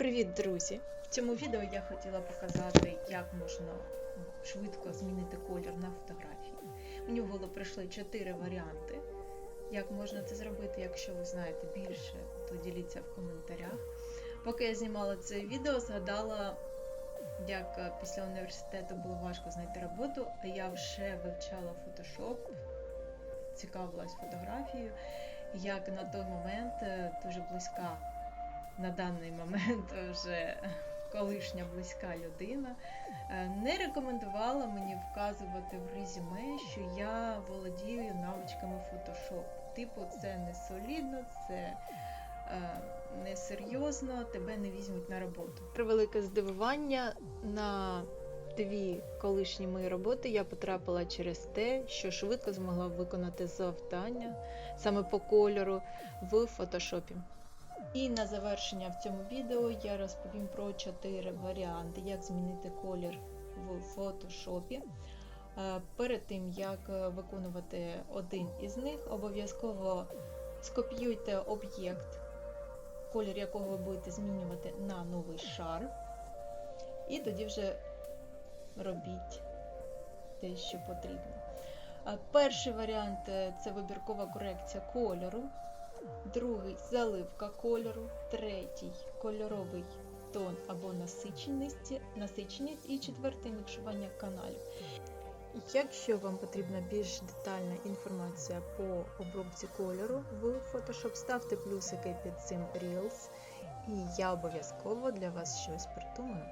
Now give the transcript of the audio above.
Привіт, друзі! В цьому відео я хотіла показати, як можна швидко змінити колір на фотографії. Мені в голову прийшли чотири варіанти. Як можна це зробити, якщо ви знаєте більше, то діліться в коментарях. Поки я знімала це відео, згадала, як після університету було важко знайти роботу, а я вже вивчала фотошоп, цікавилась фотографією, як на той момент е, дуже близька на даний момент вже колишня близька людина е, не рекомендувала мені вказувати в резюме, що я володію навичками Photoshop. Типу, це не солідно, це е, не серйозно, тебе не візьмуть на роботу. Превелике здивування на дві колишні мої роботи я потрапила через те, що швидко змогла виконати завдання саме по кольору в фотошопі. І на завершення в цьому відео я розповім про чотири варіанти, як змінити колір в фотошопі. Е, Перед тим, як е, виконувати один із них, обов'язково скопіюйте об'єкт, колір якого ви будете змінювати на новий шар. І тоді вже робіть те, що потрібно. Е, Перший варіант це вибіркова корекція кольору другий заливка кольору, третій кольоровий тон або насиченість, насиченість і четвертий мікшування каналів. Якщо вам потрібна більш детальна інформація по обробці кольору в Photoshop, ставте плюсики під цим Reels, і я обов'язково для вас щось придумаю.